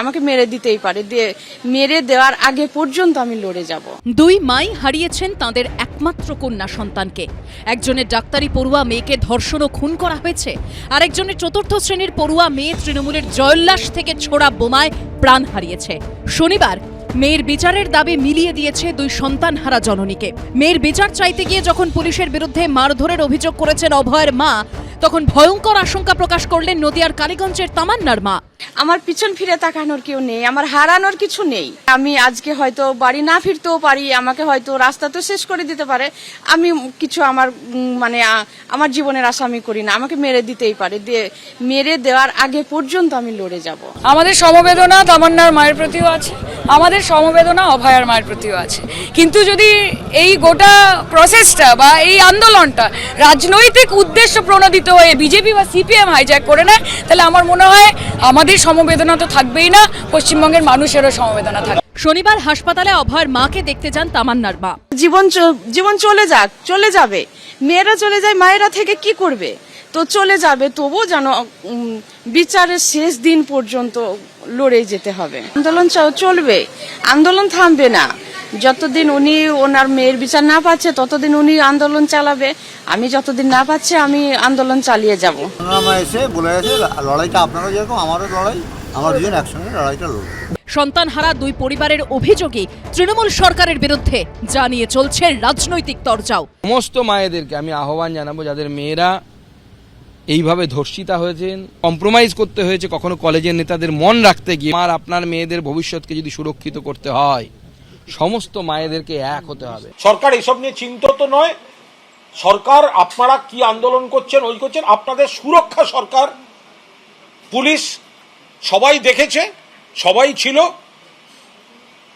আমাকে মেরে দিতেই পারে মেরে দেওয়ার আগে পর্যন্ত আমি লড়ে যাব। দুই মাই হারিয়েছেন তাদের একমাত্র কন্যা সন্তানকে। একজনের ডাক্তারি পড়ুয়া মেয়েকে ধর্ষণ ও খুন করা হয়েছে, আরেকজনের চতুর্থ শ্রেণির পড়ুয়া মেয়ে তৃণমূলের জয়োল্লাস থেকে ছোড়া বোমায় প্রাণ হারিয়েছে। শনিবার মেয়ের বিচারের দাবি মিলিয়ে দিয়েছে দুই সন্তানহারা জননীকে। মেয়ের বিচার চাইতে গিয়ে যখন পুলিশের বিরুদ্ধে মারধরের অভিযোগ করেছেন অভয়ের মা তখন ভয়ঙ্কর আশঙ্কা প্রকাশ করলেন নদিয়ার কালীগঞ্জের তামান্নার মা। আমার পিছন ফিরে তাকানোর কেউ নেই আমার হারানোর কিছু নেই। আমি আজকে হয়তো বাড়ি না ফিরতেও পারি আমাকে হয়তো রাস্তা তো শেষ করে দিতে পারে। আমি কিছু আমার মানে আমার জীবনের আশা আমি করি না আমাকে মেরে দিতেই পারে। দিয়ে মেরে দেওয়ার আগে পর্যন্ত আমি লড়ে যাব। আমাদের সমবেদনা তামান্নার মায়ের প্রতিও আছে। আমাদের সমবেদনা অভয়ার মায়ের প্রতিও আছে। কিন্তু যদি এই গোটা প্রসেসটা বা এই আন্দোলনটা রাজনৈতিক উদ্দেশ্য প্রণোদিত হয়ে বিজেপি বা সিপিএম হাইজ্যাক করে নেয়, তাহলে আমার মনে হয় আমাদের সমবেদনা তো থাকবেই না, পশ্চিমবঙ্গের মানুষেরও সমবেদনা থাকবে। শনিবার হাসপাতালে অভয়ের মাকে দেখতে যান তামান্নার মা। জীবন জীবন চলে যাক, চলে যাবে। মেয়েরা চলে যায়, মায়েরা থেকে কি করবে? তো চলে যাবে তবু যেন বিচারের শেষ দিন পর্যন্ত লড়ে যেতে হবে। আন্দোলন চলবে। আন্দোলন থামবে না। যতদিন উনি ওনার মেয়ের বিচার না পাচ্ছে ততদিন উনি আন্দোলন চালাবে। আমি যতদিন না পাচ্ছি আমি আন্দোলন চালিয়ে যাব। আমরা এসে বলে গেছে লড়াইটা আপনারা যেরকম আমারও লড়াই। আমরা দুজন একসঙ্গে লড়াইটা লড়বো। সন্তানহারা দুই পরিবারের অভিযোগে তৃণমূল সরকারের বিরুদ্ধে জানিয়ে চলছে রাজনৈতিক তরজাও। সমস্ত মায়েদেরকে আমি আহ্বান জানাব যাদের মেয়েরা এইভাবে ধর্ষিতা হয়েছেন কম্প্রোমাইজ করতে হয়েছে কখনো কলেজের নেতাদের মন রাখতে গিয়ে। আর আপনার মেয়েদের ভবিষ্যৎকে যদি সুরক্ষিত করতে হয় সমস্ত মায়েদেরকে এক হতে হবে। সরকার এসব নিয়ে চিন্তিত নয়। সরকার আপনারা কি আন্দোলন করছেন ওই করছেন আপনাদের সুরক্ষা সরকার পুলিশ সবাই দেখেছে সবাই ছিল।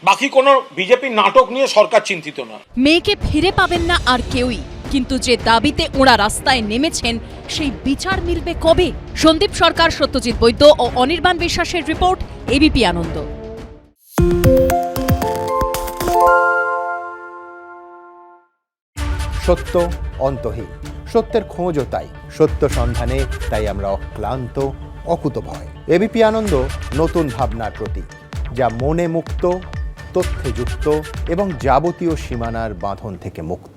বাকি কোনো বিজেপির নাটক নিয়ে সরকার চিন্তিত নয়। মেয়েকে ফিরে পাবেন না আর কেউই। কিন্তু যে দাবিতে ওরা রাস্তায় নেমেছেন, সেই বিচার মিলবে কবে? সন্দীপ সরকার, সত্যজিৎ বৈদ্য ও অনির্বাণ বিশ্বাসের রিপোর্ট, এবিপি আনন্দ। সত্য অন্তহীন, সত্যের খোঁজও তাই, সত্য সন্ধানে তাই আমরা অক্লান্ত অকুতভয় এবিপি আনন্দ, নতুন ভাবনার প্রতীক, যা মনে মুক্ত, তথ্যে যুক্ত এবং যাবতীয় সীমানার বাঁধন থেকে মুক্ত।